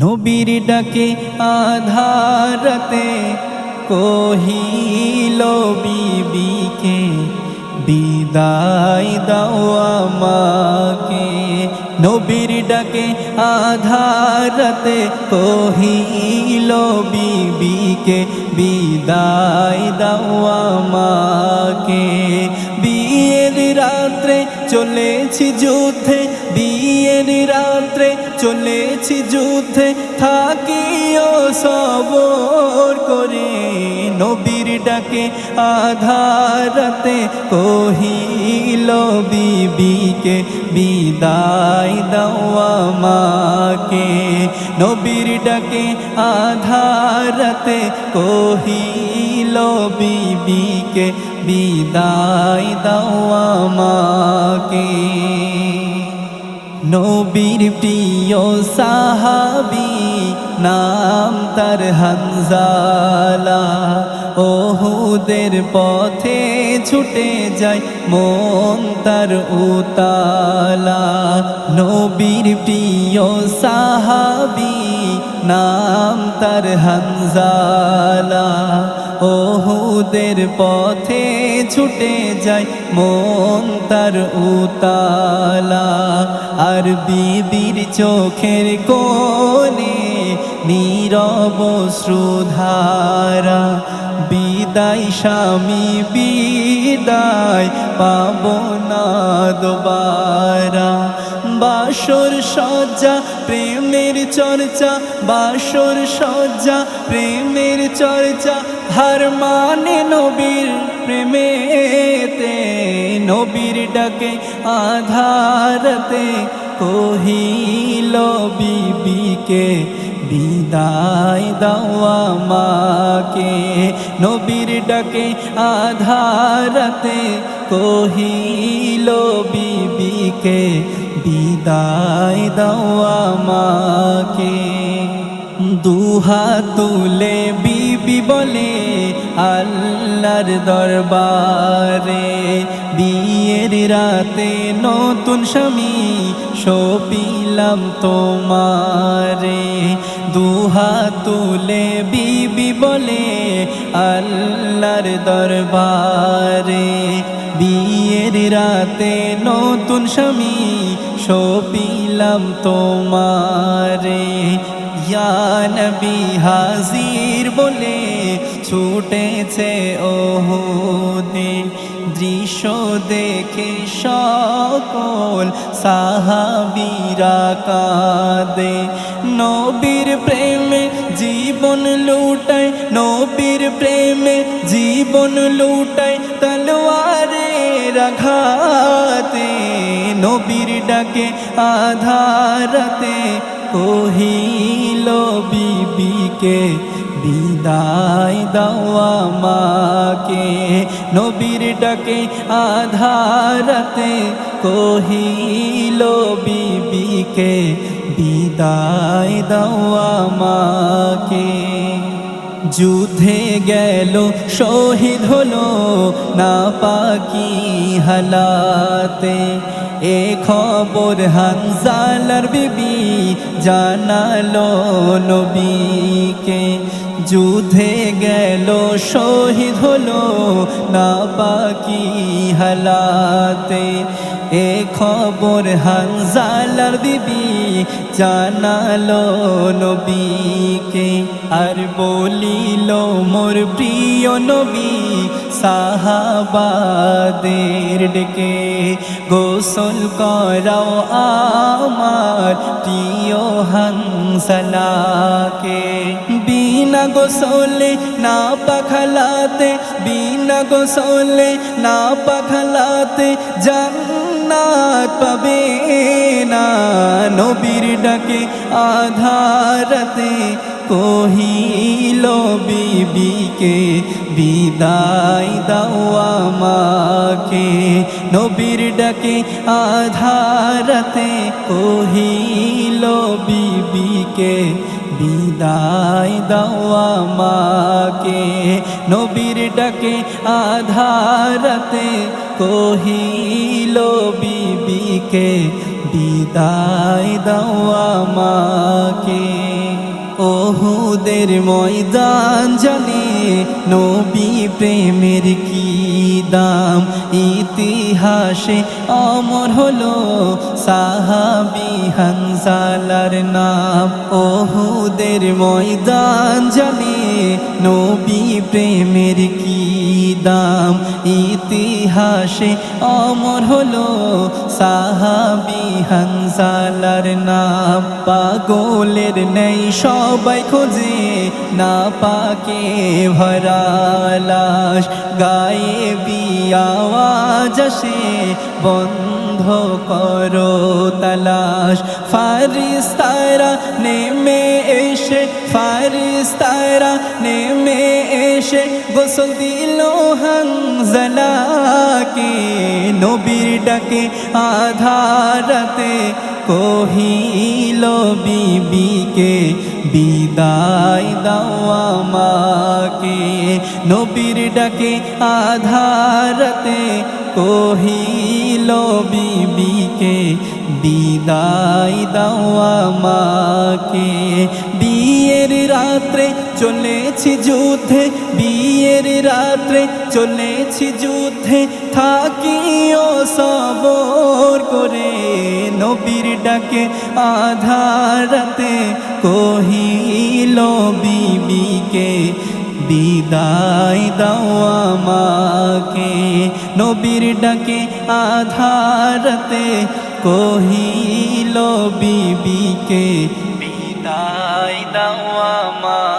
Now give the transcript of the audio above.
নবীর ডাকে আধারতে কহিল, বিবিকে বিদায় দাও আমাকে। নবীর ডাকে আধারতে কহিল, বিবিকে বিদায় দাও আমাকে। চলেছি যুদ্ধে, বিয়ের রাত্রে চলেছি যুদ্ধে থাকিও সবর করে। নবীর ডাকে আধারতে কহিল, বিবিকে বিদায় দাও মাকে নবীর ডাকে আধারতে কহিল বিবিকে বিদায় দাও মাকে নবীর প্রিয় সাহাবি নাম তার হানজালা। ওহুদের পথে ছুটে যায় মন তার উতালা। নবীর প্রিয় সাহাবি নাম তার হানজালা। ওহুদের পথে ছুটে যায় মন তার উতালা। আর বিবির চোখের কোণে নীরব শ্রুধারা। বিদায় স্বামী, বিদায় পাব না দোবারা। বাসর সজ্জা, প্রেমের চর্চা, বাসর সজ্জা, প্রেমের চর্চা। হার মানে নবীর প্রেমেতে, নবীর ডাকে আধারতে। কহিল বিবিকে, বিদায় দাওয়া মাকে নবীর ডাকে আধারতে, কহিল বিবিকে বিদায় দাও আমাকে। দুহা তুলে বিবি বলে আল্লাহর দরবারে। রাতে নতুন স্বামী সপিলাম তোমারে। দুহা তুলে বিবি বলে, আল্লাহর দরবারে। বিয়ের রাতে নতুন স্বামী সপিলাম তোমারে। ইয়া নবী হাজির বলে ছুটেছে ওহুদে। দৃশ্য দেখে সকল সাহাবিরা কাঁদে। নবীর প্রেমে জীবন লুটায়, নবীর প্রেমে জীবন লুটায়, তলোয়ারে রাঘাতে। নবীর ডাকে আধারতে কহিল বিবিকে বিদায় দাওয়া মাকে নবীর ডাকে আধারতে কহিল বিবিকে বিদায় দাওয়া মাকে যুদ্ধে গেল শহীদ হলো না পাকি হালাতে। এ খবর হানজালার বিবি জানালো নবীকে। যুদ্ধে গেল, শহীদ হলো না পাকি হালাতে। এ খবর হানজালার বিবি জানালো নবীকে। আর বলিল, মোর প্রিয় নবী সাহাবাদের ডেকে গোসল করাও আমার প্রিয় হানসালাকে বিনা গোসলে না পাখালাতে, বিনা গোসলে না পাখালাতে জান্নাত পাবে না। নবীর ডাকে আধারতে কহিল, বিবিকে বিদায় দাওয়া মাকে নবীর ডাকে আধারতে কহিল, বিবিকে বিদায় দাওয়া মাকে নবীর ডাকে আধারতে কহিল বিবিকে বিদায় দাওয়া আমাকে। ওহুদের ময়দান জানে নবী প্রেমের কি দাম? ইতিহাসে অমর হলো সাহাবি হানসালার নাম। ওহুদের ময়দান জানে নবী প্রেমের কি দাম ইতিহাসে অমর হলো সাহাবি হানসালার নাম। পাগলের নেই সবাই খোঁজে না পাকে ভরালাস গায়ে বিয়াওয়াজ আসে বন্ধ করো তালাশ। ফারিস তারা নেমে এসে ফারিস তারা নেমে এসে, গোসল দিল হাংজলাকে নবীর ডাকে আধারাতে কহিল বিবিকে বিদায় দাও আমাকে। নবীর ডাকে আধারতে কহিল বিবিকে, বিদায় দাও আমাকে। বিয়ের রাত্রে চলেছি যুদ্ধে, বিয়ের রাত্রে চলেছি যুদ্ধে থাকিও সবর করে। নবীর ডাকে আধারতে কহিল বিবিকে বিদায় দাও আমাকে। নবীর ডাকে আধারতে কহিল বিবিকে বিদায় দাও আমাকে।